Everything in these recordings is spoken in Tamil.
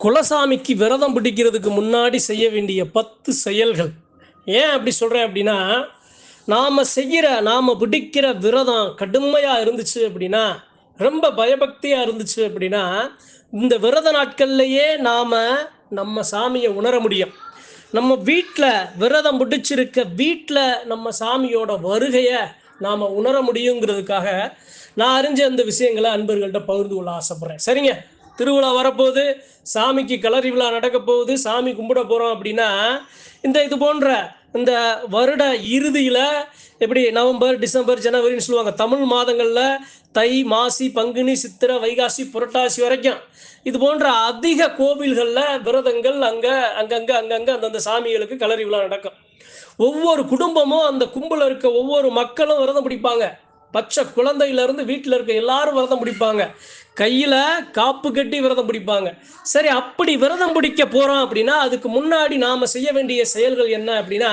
குலசாமிக்கு விரதம் பிடிக்கிறதுக்கு முன்னாடி செய்ய வேண்டிய பத்து செயல்கள். ஏன் அப்படி சொல்கிறேன் அப்படின்னா நாம் செய்கிற நாம் பிடிக்கிற விரதம் கடுமையாக இருந்துச்சு அப்படின்னா ரொம்ப பயபக்தியாக இருந்துச்சு அப்படின்னா இந்த விரத நாட்கள்லையே நாம் நம்ம சாமியை உணர முடியும். நம்ம வீட்டில் விரதம் பிடிச்சிருக்க வீட்டில் நம்ம சாமியோட வருகையை நாம் உணர முடியுங்கிறதுக்காக நான் அறிஞ்ச அந்த விஷயங்களை அன்பர்கள்ட்ட பகிர்ந்து கொள்ள ஆசைப்பட்றேன். சரிங்க? திருவிழா வரப்போகுது சாமிக்கு கலரி விழா நடக்க போகுது சாமி கும்பிட போகிறோம் அப்படின்னா இந்த இது போன்ற இந்த வருட இறுதியில் எப்படி நவம்பர் டிசம்பர் ஜனவரின்னு சொல்லுவாங்க தமிழ் மாதங்களில் தை மாசி பங்குனி சித்திரை வைகாசி புரட்டாசி வரைக்கும். இது போன்ற அதிக கோவில்களில் விரதங்கள் அங்கே அங்கங்கே அங்கங்கே அந்தந்த சாமிகளுக்கு கலரி விழா நடக்கும். ஒவ்வொரு குடும்பமும் அந்த கும்பலில் இருக்க ஒவ்வொரு மக்களும் விரதம் பிடிப்பாங்க. பச்சை குழந்தையிலேருந்து வீட்டில் இருக்க எல்லாரும் விரதம் பிடிப்பாங்க. கையில் காப்பு கட்டி விரதம் பிடிப்பாங்க. சரி அப்படி விரதம் பிடிக்க போகிறோம் அப்படின்னா அதுக்கு முன்னாடி நாம் செய்ய வேண்டிய செயல்கள் என்ன அப்படின்னா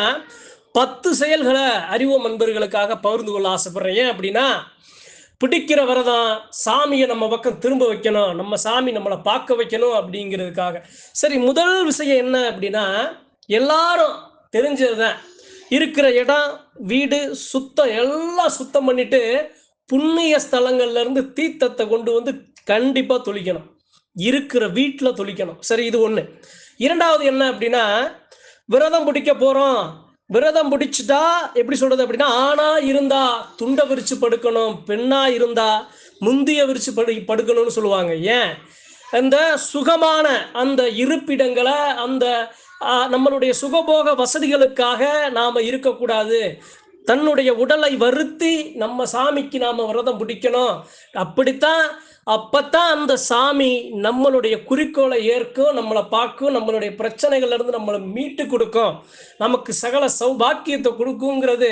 பத்து செயல்களை அறிவோம் நண்பர்களுக்காக பகிர்ந்து கொள்ள ஆசைப்படுறேன். ஏன் அப்படின்னா பிடிக்கிற விரதம் சாமியை நம்ம பக்கம் திரும்ப வைக்கணும். நம்ம சாமி நம்மளை பார்க்க வைக்கணும் அப்படிங்கிறதுக்காக. சரி முதல் விஷயம் என்ன அப்படின்னா எல்லாரும் தெரிஞ்சதுதான். இருக்கிற இடம் வீடு சுத்தம் எல்லாம் சுத்தம் பண்ணிட்டு புண்ணிய ஸ்தலங்கள்ல இருந்து தீர்த்தத்தை கொண்டு வந்து கண்டிப்பா தொழிக்கணும். இருக்கிற வீட்டில் தொழிக்கணும். சரி இது ஒண்ணு. இரண்டாவது என்ன அப்படின்னா விரதம் பிடிக்க போறோம். விரதம் பிடிச்சிட்டா எப்படி சொல்றது அப்படின்னா ஆணா இருந்தா துண்டை விரிச்சு படுக்கணும் பெண்ணா இருந்தா முந்திய விரிச்சு படு படுக்கணும்னு சொல்லுவாங்க. ஏன்? அந்த சுகமான அந்த இருப்பிடங்களை அந்த நம்மளுடைய சுகபோக வசதிகளுக்காக நாம் இருக்கக்கூடாது. தன்னுடைய உடலை வருத்தி நம்ம சாமிக்கு நாம் விரதம் பிடிக்கணும். அப்படித்தான் அப்பத்தான் அந்த சாமி நம்மளுடைய குறிக்கோளை ஏற்கும் நம்மளை பார்க்கும் நம்மளுடைய பிரச்சனைகள்லேருந்து நம்மளை மீட்டு கொடுக்கும். நமக்கு சகல சௌபாக்கியத்தை கொடுக்குங்கிறது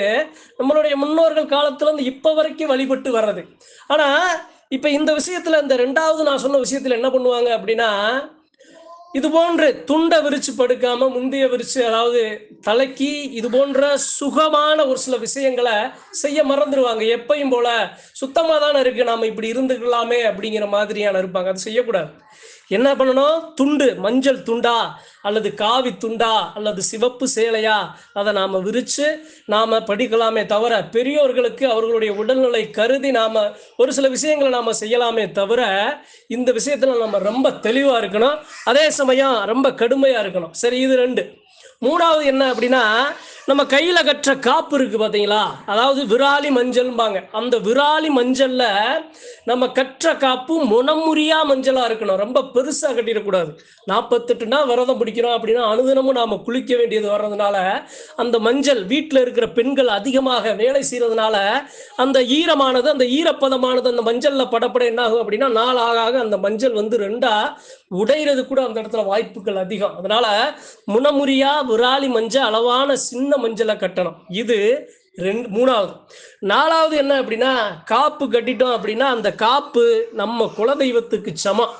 நம்மளுடைய முன்னோர்கள் காலத்துலேருந்து இருந்து வரைக்கும் வழிபட்டு வர்றது. ஆனால் இப்போ இந்த விஷயத்தில் இந்த ரெண்டாவது நான் சொன்ன விஷயத்தில் என்ன பண்ணுவாங்க அப்படின்னா இது போன்று துண்டை விரிச்சு படுக்காம முந்தைய விரிச்சு அதாவது தலைக்கு இது போன்ற சுகமான ஒரு சில விஷயங்களை செய்ய மறந்துடுவாங்க. எப்பையும் போல சுத்தமா தானே இருக்கு. நாம இப்படி இருந்துக்கலாமே அப்படிங்கிற மாதிரியான இருப்பாங்க. அது செய்யக்கூடாது. என்ன பண்ணணும்? துண்டு மஞ்சள் துண்டா? அல்லது காவி துண்டா? அல்லது சிவப்பு சேலையா? அதை நாம் விரித்து நாம் படிக்கலாமே தவிர பெரியோர்களுக்கு அவர்களுடைய உடல்நிலை கருதி நாம் ஒரு சில விஷயங்களை நாம் செய்யலாமே தவிர இந்த விஷயத்தில் நம்ம ரொம்ப தெளிவாக இருக்கணும். அதே சமயம் ரொம்ப கடுமையாக இருக்கணும். சரி இது ரெண்டு. மூணாவது என்ன அப்படின்னா நம்ம கையில கட்டுற காப்பு இருக்கு பாத்தீங்களா? அதாவது விராலி மஞ்சள்பாங்க அந்த விராலி மஞ்சள்ல நம்ம கற்ற காப்பு முனமுறியா மஞ்சளா இருக்கணும். ரொம்ப பெருசா கட்டிடக்கூடாது. நாற்பத்தெட்டுனா விரதம் பிடிக்கிறோம் அப்படின்னா அனுதினமும் நாம குளிக்க வேண்டியது வர்றதுனால அந்த மஞ்சள் வீட்டில் இருக்கிற பெண்கள் அதிகமாக வேலை செய்யறதுனால அந்த ஈரமானது அந்த ஈரப்பதமானது அந்த மஞ்சள்ல படப்பட என்ன ஆகும் அப்படின்னா நாள் ஆக ஆக அந்த மஞ்சள் வந்து ரெண்டா உடையிறது கூட அந்த இடத்துல வாய்ப்புகள் அதிகம். அதனால முனமுறியா விராலி மஞ்சள் அளவான சின்ன மஞ்சளை கட்டணும். இது ரெண்டு மூணாவது. நாலாவது என்ன அப்படின்னா காப்பு கட்டிட்டோம் அப்படின்னா அந்த காப்பு நம்ம குலதெய்வத்துக்கு சமம்.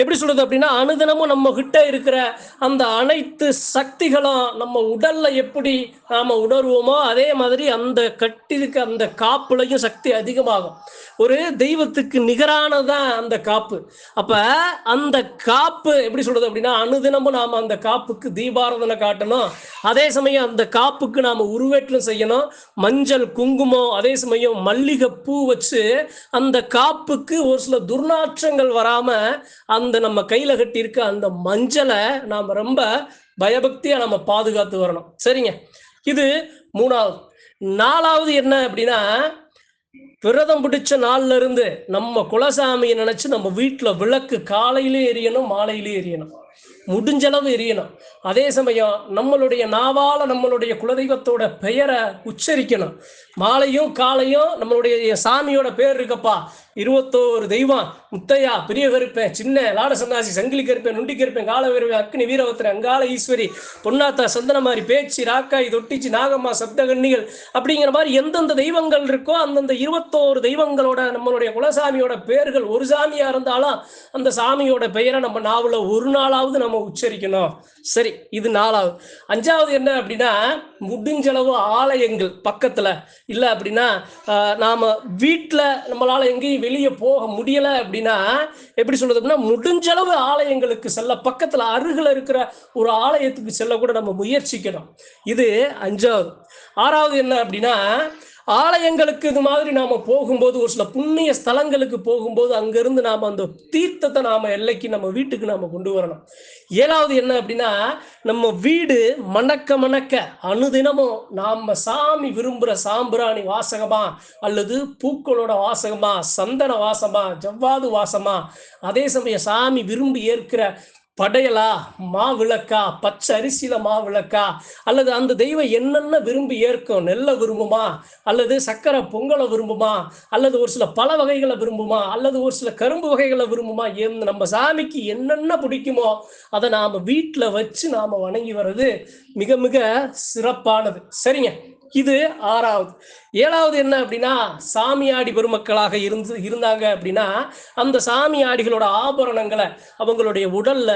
எப்படி சொல்றது அப்படின்னா அனுதினமும் நம்ம கிட்ட இருக்கிற அந்த அனைத்து சக்திகளும் நம்ம உடல்ல எப்படி நாம உணர்வோமோ அதே மாதிரி அந்த கட்டிருக்க அந்த காப்புலையும் சக்தி அதிகமாகும். ஒரு தெய்வத்துக்கு நிகரானதான் அந்த காப்பு. அப்ப அந்த காப்பு எப்படி சொல்றது அப்படின்னா அனுதினமும் நாம அந்த காப்புக்கு தீபாராதனை காட்டணும். அதே சமயம் அந்த காப்புக்கு நாம உருவேற்றம் செய்யணும். மஞ்சள் குங்குமம் அதே சமயம் மல்லிகை பூ வச்சு அந்த காப்புக்கு ஒரு சில துர்நாற்றங்கள் வராம அந்த நம்ம கையில கட்டி இருக்க அந்த மஞ்சளை நாம ரொம்ப பயபக்தியா நம்ம பாதுகாத்து வரணும். சரிங்க. இது மூணாவது. நாலாவது என்ன அப்படின்னா விரதம் பிடிச்ச நாள்ல இருந்து நம்ம குலசாமியை நினைச்சு நம்ம வீட்டுல விளக்கு காலையிலே எரியணும் மாலையிலே எரியணும். முடிஞ்ச அளவு எரியணும். அதே சமயம் நம்மளுடைய நாவால நம்மளுடைய குலதெய்வத்தோட பெயரை உச்சரிக்கணும். மாலையும் காலையும் நம்மளுடைய சாமியோட பேர் இருக்கப்பா. இருபத்தோரு தெய்வம். முத்தையா பெரிய கருப்பேன் சின்ன லாட சந்தாசி சங்கிலி கருப்பேன் நுண்டி கருப்பேன் கால வீரவேன் அக்னி வீரவத்திரன் அங்கால ஈஸ்வரி பொன்னாத்தா சந்தனமாரி பேச்சு ராக்காய் தொட்டிச்சு நாகம்மா சப்தகன்னிகள் அப்படிங்கிற மாதிரி எந்தெந்த தெய்வங்கள் இருக்கோ அந்தந்த இருபத்தோரு தெய்வங்களோட நம்மளுடைய குலசாமியோட பேர்கள் ஒரு சாமியா இருந்தாலும் அந்த சாமியோட பெயரை நம்ம நாவல ஒரு நாளாவது நம்ம உச்சரிக்கணும். சரி இது நாலாவது. அஞ்சாவது என்ன அப்படின்னா முடிஞ்சளவு ஆலயங்கள் பக்கத்துல. இல்லை அப்படின்னா நாம வீட்டில் நம்மளால எங்கேயும் வெளியே போக முடியல அப்படின்னா எப்படி சொல்றது அப்படின்னா முடிஞ்சளவு ஆலயங்களுக்கு செல்ல பக்கத்துல அருகில் இருக்கிற ஒரு ஆலயத்துக்கு செல்ல கூட நம்ம முயற்சிக்கணும். இது அஞ்சாவது. ஆறாவது என்ன அப்படின்னா ஆலயங்களுக்கு இது மாதிரி நாம் போகும்போது ஒரு சில புண்ணிய ஸ்தலங்களுக்கு போகும்போது அங்கேருந்து நாம் அந்த தீர்த்தத்தை நாம் எல்லைக்கு நம்ம வீட்டுக்கு நாம் கொண்டு வரணும். ஏழாவது என்ன அப்படின்னா நம்ம வீடு மணக்க மணக்க அனுதினமும் நாம் சாமி விரும்புகிற சாம்பிராணி வாசகமா அல்லது பூக்களோட வாசகமா சந்தன வாசமா ஜவ்வாது வாசமா அதே சமயம் சாமி விரும்பி ஏற்கிற படையலா மாவிளக்கா பச்சை அரிசியில மாவிளக்கா அல்லது அந்த தெய்வம் என்னென்ன விரும்பி ஏற்கும் நெல்லை விரும்புமா அல்லது சக்கரை பொங்கலை விரும்புமா அல்லது ஒரு சில பல வகைகளை விரும்புமா அல்லது ஒரு சில கரும்பு வகைகளை விரும்புமா என் நம்ம சாமிக்கு என்னென்ன பிடிக்குமோ அதை நாம் வீட்டில் வச்சு நாம் வணங்கி வர்றது மிக மிக சிறப்பானது. சரிங்க. இது ஆறாவது. ஏழாவது என்ன அப்படின்னா சாமியாடி பெருமக்களாக இருந்து இருந்தாங்க அப்படின்னா அந்த சாமியாடிகளோட ஆபரணங்களை அவங்களுடைய உடல்ல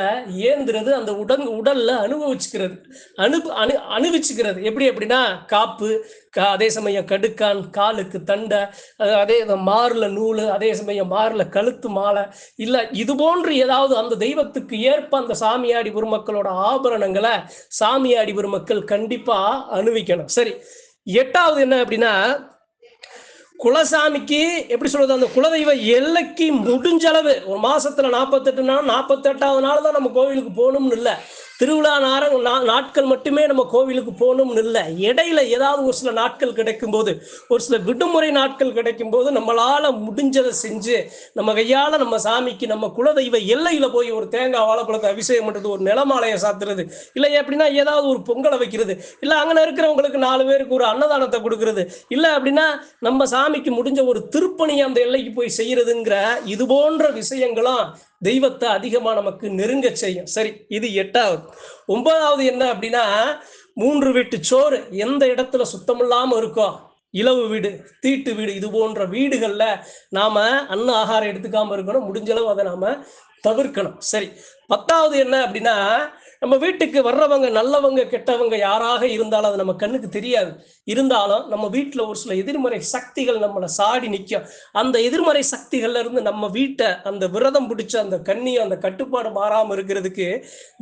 ஏந்துறது அந்த உடல் உடல்ல அனுபவிச்சுக்கிறது. அனு அனு அனுபவிச்சுக்கிறது. எப்படி அப்படின்னா காப்பு அதே சமயம் கடுக்கான் காலுக்கு தண்டை அதே மாறுல நூல் அதே சமயம் மாறுல கழுத்து மாலை. இல்லை இது போன்று ஏதாவது அந்த தெய்வத்துக்கு ஏற்ப அந்த சாமியாடி பெருமக்களோட ஆபரணங்களை சாமியாடி பெருமக்கள் கண்டிப்பா அணுவிக்கணும் சரி எட்டாவது என்ன அப்படின்னா குலசாமிக்கு எப்படி சொல்றது அந்த குலதெய்வ எல்லைக்கு முடிஞ்ச அளவு ஒரு மாசத்துல நாற்பத்தெட்டு நாள் நாற்பத்தெட்டாவது நாள் தான் நம்ம கோவிலுக்கு போகணும்னு இல்லை. திருவிழா நார நா- நாட்கள் மட்டுமே நம்ம கோவிலுக்கு போகணும்னு இல்லை. இடையில ஏதாவது ஒரு சில நாட்கள் கிடைக்கும் போது ஒரு சில விடுமுறை நாட்கள் கிடைக்கும் போது நம்மளால முடிஞ்சதை செஞ்சு நம்ம கையால் நம்ம சாமிக்கு நம்ம குலதெய்வ எல்லையில் போய் ஒரு தேங்காய் வாழைப்பழத்தை அபிஷேகம் பண்ணுறது ஒரு நிலமாலையை சாத்துறது இல்லை எப்படின்னா ஏதாவது ஒரு பொங்கலை வைக்கிறது இல்லை அங்கே இருக்கிறவங்களுக்கு நாலு பேருக்கு ஒரு அன்னதானத்தை கொடுக்கறது இல்லை அப்படின்னா நம்ம சாமிக்கு முடிஞ்ச ஒரு திருப்பணியை அந்த எல்லைக்கு போய் செய்யறதுங்கிற இது போன்ற விஷயங்களும் தெய்வத்தை அதிகமாக நமக்கு நெருங்க செய்யும். சரி இது எட்டாவது. ஒன்பதாவது என்ன அப்படின்னா மூன்று வீட்டு சோறு எந்த இடத்துல சுத்தமில்லாம இருக்கோ இலவு வீடு தீட்டு வீடு இது போன்ற வீடுகள்ல நாம அன்ன ஆகாரம் எடுத்துக்காம இருக்கணும். முடிஞ்சளவு அதை நாம தவிர்க்கணும். சரி பத்தாவது என்ன அப்படின்னா நம்ம வீட்டுக்கு வர்றவங்க நல்லவங்க கெட்டவங்க யாராக இருந்தாலும் அது நம்ம கண்ணுக்கு தெரியாது. இருந்தாலும் நம்ம வீட்டில் ஒரு சில எதிர்மறை சக்திகள் நம்மளை சாடி நிற்கும் அந்த எதிர்மறை சக்திகள்ல இருந்து நம்ம வீட்டை அந்த விரதம் பிடிச்ச அந்த கண்ணியும் அந்த கட்டுப்பாடு மாறாமல் இருக்கிறதுக்கு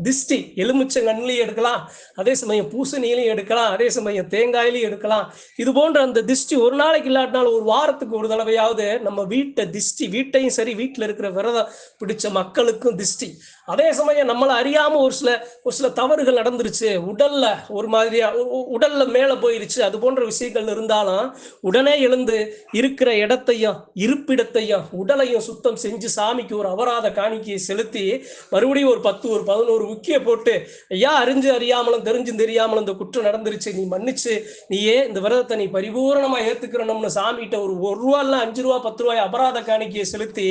திஷ்டி எலுமிச்சங்கண்ணிலையும் எடுக்கலாம். அதே சமயம் பூசணியிலையும் எடுக்கலாம். அதே சமயம் தேங்காயிலையும் எடுக்கலாம். இது போன்ற அந்த திஷ்டி ஒரு நாளைக்கு இல்லாட்டினாலும் ஒரு வாரத்துக்கு ஒரு தடவையாவது நம்ம வீட்டை திஷ்டி வீட்டையும் சரி வீட்டில் இருக்கிற விரதம் பிடிச்ச மக்களுக்கும் திஷ்டி. அதே சமயம் நம்மளை அறியாம ஒரு சில ஒரு சில தவறுகள் நடந்துருச்சு. உடல்ல ஒரு மாதிரியா உ- உடல்ல மேல போயிருச்சு. அது போன்ற விஷயங்கள் இருந்தாலும் உடனே எழுந்து இருக்கிற இடத்தையும் இருப்பிடத்தையும் உடலையும் சுத்தம் செஞ்சு சாமிக்கு ஒரு அபராத காணிக்கையை செலுத்தி மறுபடியும் ஒரு பத்து ஒரு பதினோரு முக்கிய போட்டு ஐயா அறிஞ்சு அறியாமலும் தெரிஞ்சு தெரியாமலும் இந்த குற்றம் நடந்துருச்சு. நீ மன்னிச்சு நீயே இந்த விரதத்தை நீ பரிபூரணமா ஏத்துக்கிறணும்னு சாமிகிட்ட ஒரு ஒரு ரூபா இல்ல அஞ்சு ரூபா பத்து ரூபாய் அபராத காணிக்கையை செலுத்தி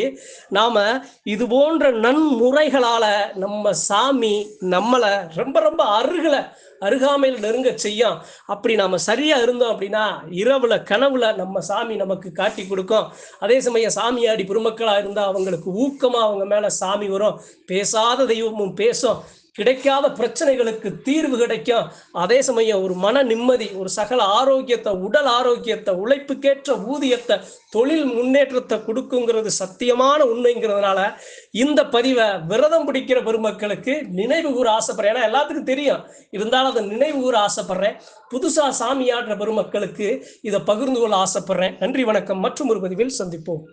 நாம இது போன்ற நன்முறைகளால நம்ம சாமி நம்ம நம்மளை ரொம்ப ரொம்ப அருகில அருகாமையில் நெருங்க செய்யும். அப்படி நாம சரியா இருந்தோம் அப்படின்னா இரவுல கனவுல நம்ம சாமி நமக்கு காட்டி கொடுக்கும். அதே சமயம் சாமியாடி பெருமக்களா இருந்தா அவங்களுக்கு ஊக்கமா அவங்க மேல சாமி வரும். பேசாத தெய்வமும் பேசும். கிடைக்காத பிரச்சனைகளுக்கு தீர்வு கிடைக்கும் அதே சமயம் ஒரு மன நிம்மதி ஒரு சகல ஆரோக்கியத்தை உடல் ஆரோக்கியத்தை உழைப்புக்கேற்ற ஊதியத்தை தொழில் முன்னேற்றத்தை கொடுக்குங்கிறது சத்தியமான உண்மைங்கிறதுனால இந்த பதிவை விரதம் பிடிக்கிற பெருமக்களுக்கு நினைவு கூற ஆசைப்படுறேன். ஏன்னா எல்லாத்துக்கும் தெரியும் இருந்தாலும் அதை நினைவு கூற ஆசைப்படுறேன். புதுசா சாமி ஆடுற பெருமக்களுக்கு இதை பகிர்ந்து கொள்ள ஆசைப்படுறேன். நன்றி வணக்கம். மற்றும் ஒரு பதிவில் சந்திப்போம்.